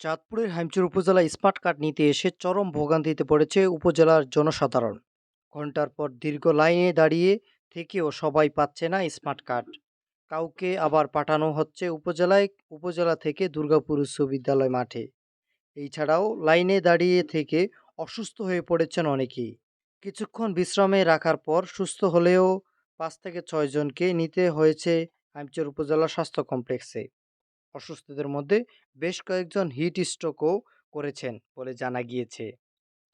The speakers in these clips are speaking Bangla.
চাঁদপুরের হাইমচর উপজেলায় স্মার্ট কার্ড নিতে এসে চরম ভোগান্তিতে পড়েছে উপজেলার জনসাধারণ। ঘণ্টার পর দীর্ঘ লাইনে দাঁড়িয়ে থেকেও সবাই পাচ্ছে না স্মার্ট কার্ড। কাউকে আবার পাঠানো হচ্ছে উপজেলায়, উপজেলা থেকে দুর্গাপুর উচ্চ বিদ্যালয় মাঠে। এছাড়াও লাইনে দাঁড়িয়ে থেকে অসুস্থ হয়ে পড়েছেন অনেকেই। কিছুক্ষণ বিশ্রামে রাখার পর সুস্থ হলেও পাঁচ থেকে ছয়জনকে নিতে হয়েছে হাইমচর উপজেলা স্বাস্থ্য কমপ্লেক্সে। অসুস্থদের মধ্যে বেশ কয়েকজন হিট স্ট্রোকও করেছেন বলে জানা গিয়েছে।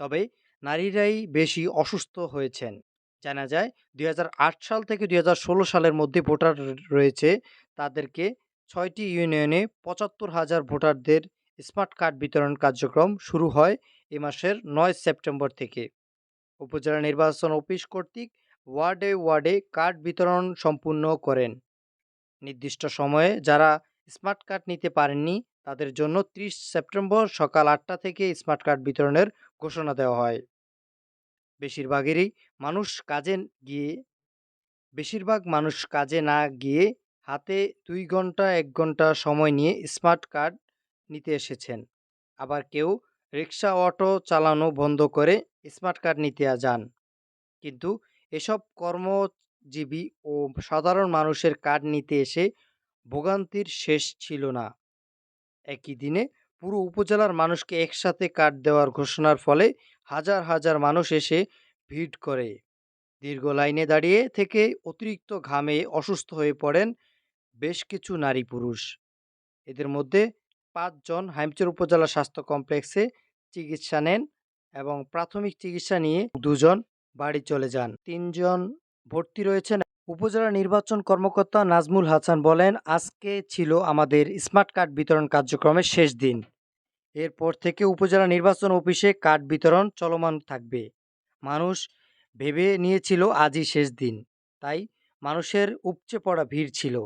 তবে নারীরাই বেশি অসুস্থ হয়েছেন। জানা যায়, দুই হাজার আট সাল থেকে দুই হাজার ষোলো সালের মধ্যে ভোটার রয়েছে তাদেরকে ছয়টি ইউনিয়নে পঁচাত্তর হাজার ভোটারদের স্মার্ট কার্ড বিতরণ কার্যক্রম শুরু হয় এ মাসের নয় সেপ্টেম্বর থেকে। উপজেলা নির্বাচন অফিস কর্তৃক ওয়ার্ডে ওয়ার্ডে কার্ড বিতরণ সম্পূর্ণ করেন। নির্দিষ্ট সময়ে যারা স্মার্ট কার্ড নিতে পারেননি। তাদের জন্য ত্রিশ সেপ্টেম্বর সকাল আটটা থেকে স্মার্ট কার্ড বিতরণের ঘোষণা দেওয়া হয়। বেশিরভাগেরই মানুষ কাজে গিয়ে, বেশিরভাগ মানুষ কাজে না গিয়ে হাতে দুই ঘণ্টা এক ঘণ্টা সময় নিয়ে স্মার্ট কার্ড নিতে এসেছেন। আবার কেউ রিক্সা অটো চালানো বন্ধ করে স্মার্ট কার্ড নিতে যান। কিন্তু এসব কর্মজীবী ও সাধারণ মানুষের কার্ড নিতে এসে ভোগান্তির শেষ ছিল না। একই দিনে পুরো উপজেলার মানুষকে একসাথে কার্ড দেওয়ার ঘোষণার ফলে হাজার হাজার মানুষ এসে ভিড় করে। দীর্ঘ লাইনে দাঁড়িয়ে থেকে অতিরিক্ত ঘামে অসুস্থ হয়ে পড়েন বেশ কিছু নারী পুরুষ। এদের মধ্যে পাঁচজন হাইমচর উপজেলা স্বাস্থ্য কমপ্লেক্সে চিকিৎসা নেন এবং প্রাথমিক চিকিৎসা নিয়ে দুজন বাড়ি চলে যান। তিনজন ভর্তি রয়েছেন উপজেলা নির্বাচন কর্মকর্তা নাজমুল হাসান বলেন আজকে ছিল আমাদের স্মার্ট কার্ড বিতরণ কার্যক্রমের শেষ দিন। এরপর থেকে উপজেলা নির্বাচন অফিসে কার্ড বিতরণ চলমান থাকবে। মানুষ ভেবে নিয়েছিল আজই শেষ দিন। তাই মানুষের উপচে পড়া ভিড় ছিল।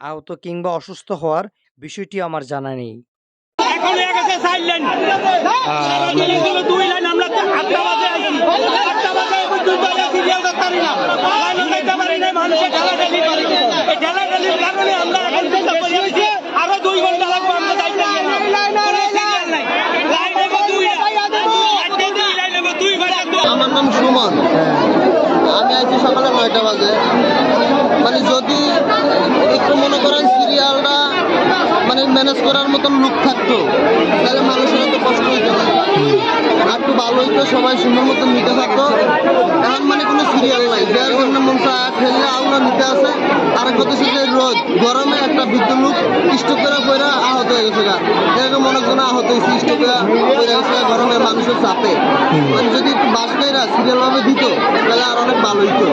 আহত কিংবা অসুস্থ হওয়ার বিষয়টি আমার জানা নেই। আমরা মানুষের এই কারণে এখন আরও দুই ঘণ্টা লাগবে আমার নাম সুমন। আমি আইছি সকালে নয়টা বাজে। মানে যদি একটু মনে করেন সিরিয়ালটা মানে ম্যানেজ করার মতন লোক থাকতো তাহলে মানুষের এত কষ্ট হইতো না। আর একটু ভালো হইতো সবাই সুন্দর মতন নিতে থাকতো এখন মানে কোনো সিরিয়াল নাই যার জন্য মন চায় ঠেলে আউলা নিতে আছে। আর একটা হচ্ছে যে রোদ, গরমে একটা বৃদ্ধ লোক স্টোকেরা পয়রা আহত হয়ে গেছে গা। এরকম অনেকজন আহত হয়েছে স্টোকেরা পয়রা গেছে গরমে মানুষের চাপে। মানে যদি একটু বাস সিরিয়াল ভাবে দিত, তাহলে আর অনেক ভালো হইতো।